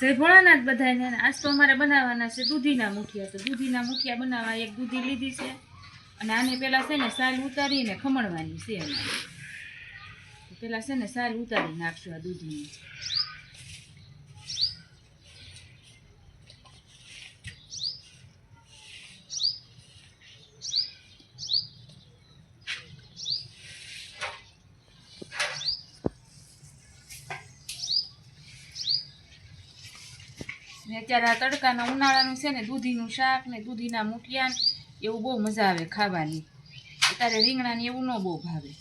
જય ભોળાનાથ બધાને આજ તો અમારે બનાવવાના છે દૂધીના મુઠિયા તો દૂધીના મુઠિયા બનાવવા એક દૂધી લીધી છે. અને આને પહેલાં છે ને સાલ ઉતારીને ખમણવાની છે પહેલાં છે ને સાલ ઉતારી નાખશું આ દૂધીની. ને અત્યારે આ તડકાના ઉનાળાનું છે ને, દૂધીનું શાક ને દૂધીના મુઠિયા એવું બહુ મજા આવે ખાવાની. અત્યારે રીંગણાની એવું ન બહુ ભાવે.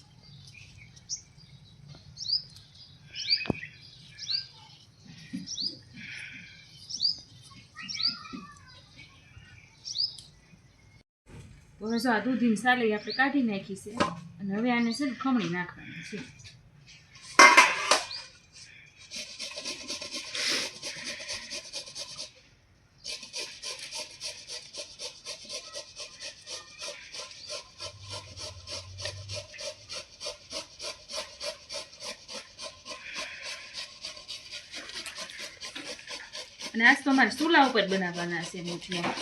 હવે જો આ દૂધીની સાલી આપણે કાઢી નાખી છે, અને હવે આને છે ને ખમણી નાખવાની છે. અને આજ તો અમારે ચૂલા ઉપર બનાવવાના છે મૂઠિયા.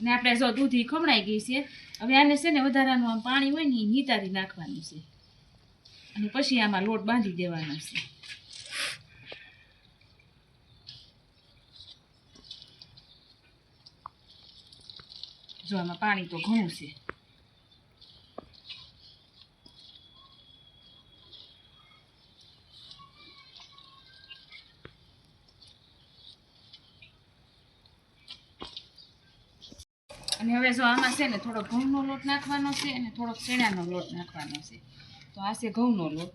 ને આપણે જો દૂધી ખમણાઈ ગઈ છે, હવે આને છે ને વધારાનું આમ પાણી હોય ને એ નિતારી નાખવાનું છે. અને પછી આમાં લોટ બાંધી દેવાનો છે. જો આમાં પાણી તો ઘણું છે. અને હવે જો આમાં છે ને થોડો ઘઉંનો લોટ નાખવાનો છે અને થોડોક શેણાનો લોટ નાખવાનો છે. તો આ છે ઘઉંનો લોટ.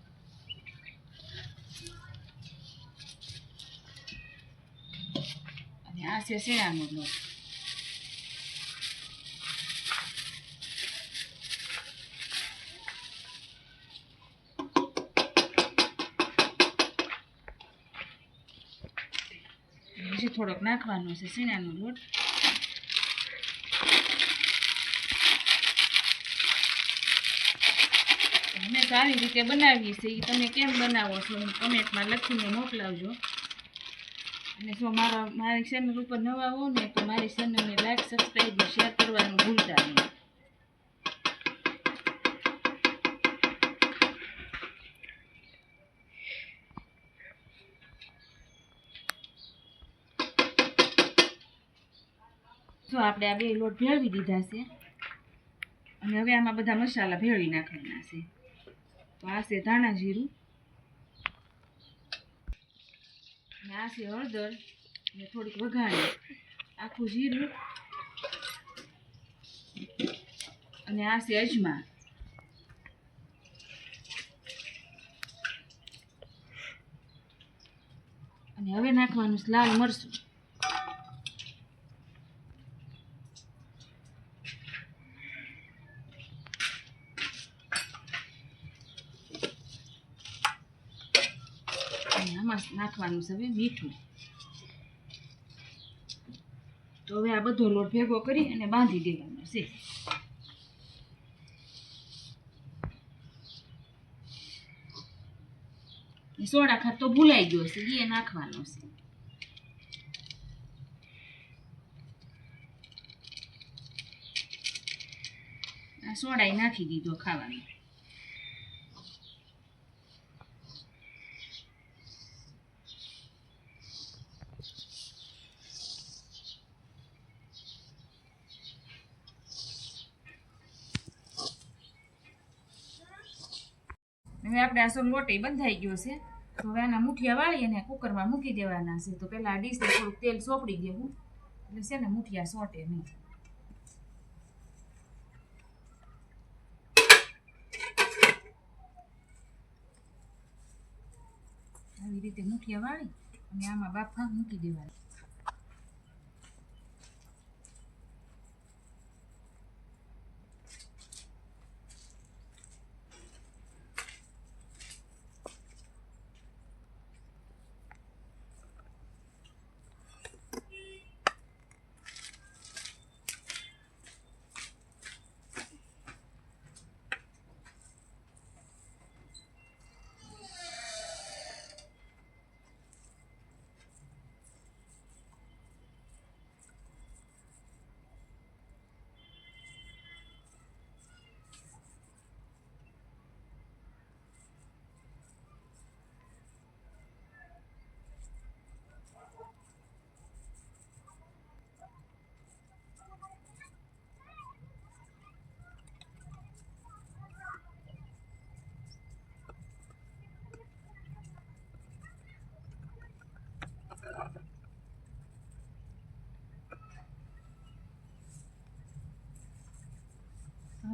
અને આ છે શેણાનો લોટ. હજી થોડોક નાખવાનો છે શેણાનો લોટ. અમે તો આવી રીતે બનાવીએ છીએ. તમે કેમ બનાવો છો કમેન્ટમાં લખીને મોકલાવજો. અને જો મારા, મારી ચેનલ ઉપર નવા હો ને તો મારી ચેનલને લાઈક સબસ્ક્રાઈબ શેર કરવાનું ભૂલતા નહીં. જો આપણે આ બે લોટ ભેળવી દીધા છે. અને હવે આમાં બધા મસાલા ભેળવી નાખવાના છે. તો આ ધાણા જીરું. ને આ હળદર. ને થોડીક વઘાણી. આખું જીરું. અને આ છે અજમા. અને હવે નાખવાનું લાલ મરચું. અને નાખવાનું છે હવે, મીઠું. તો હવે આ બધો લોટ ભેગો કરી અને બાંધી દેવાનો છે. સોડા ખાત તો ભૂલાઈ ગયો છે એ નાખવાનો છે. આ સોડાઈ નાખી દીધો ખાવાનો. હવે આપણે આ લોટ એ બંધાઈ ગયો છે. હવે આના મુઠિયા વાળી અને કુકરમાં મૂકી દેવાના છે. તો પહેલાં આ ડીશને થોડુંક તેલ સોપડી દેવું. એટલે છે ને મુઠિયા સોટે નહીં. આવી રીતે મુઠિયા વાળી અને આમાં બાફા મૂકી દેવાના.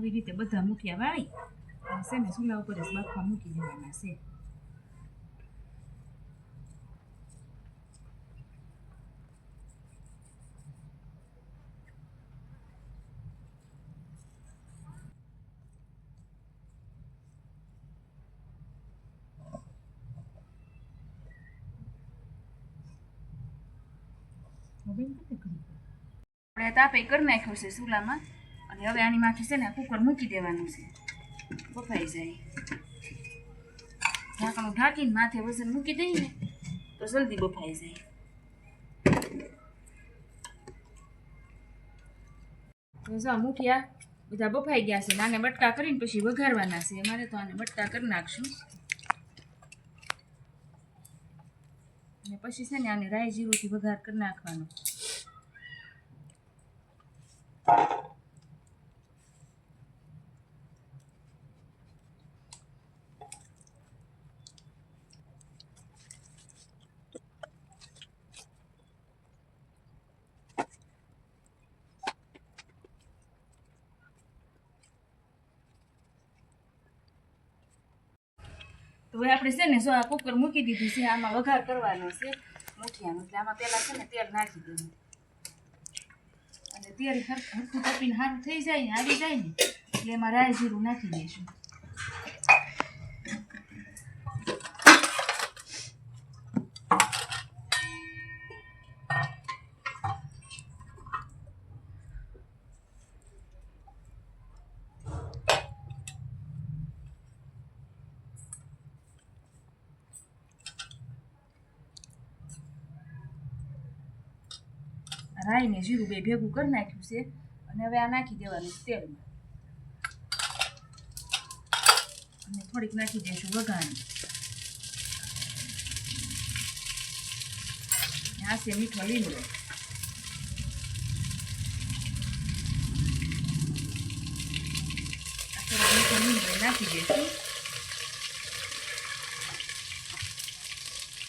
આવી રીતે બધા મૂઠિયા વાળી. અને છે ને ચૂલા ઉપર જ બાફવા મૂકી દેવાના છે. આપણે તાપે કરી નાખ્યું છે ચૂલામાં. અને હવે આની માથે છે ને કુકર મૂકી દેવાનું છે. બફાઈ જાય. ઢાંકણું ઢાંકીને માથે વજન મૂકી દઈએ તો જલ્દી બફાઈ જાય. તો જો આ મુઠિયા બધા બફાઈ ગયા છે આને બટકા કરીને પછી વઘારવાના છે. અમારે તો આને બટકા કરી નાખશું. અને પછી છે ને આને રાઈ જીરુંથી વઘાર કરી નાખવાનો. તો હવે આપણે છે ને જો આ કુકર મૂકી દીધું છે, આમાં વઘાર કરવાનો છે મૂઠિયાનો એટલે આમાં પહેલાં છે ને તેલ નાખી દેવું અને તેલ હર- હરખું તપીને સારું થઈ જાય ને આવી જાય ને, એટલે એમાં રાય જીરું નાખી દઈશું રાઈ ને જીરું બે ભેગું કરી નાખ્યું છે અને હવે આ નાખી દેવાનું તેલમાં. અને થોડીક નાખી દઈશું વઘાણી આ છે મીઠો લીમડો. મીઠો લીમડો નાખી દઈશું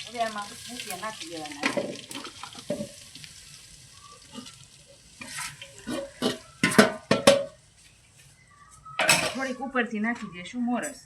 હવે આમાં નાખી દેવાના છે થોડીક ઉપરથી નાખી દઈશું મોરસ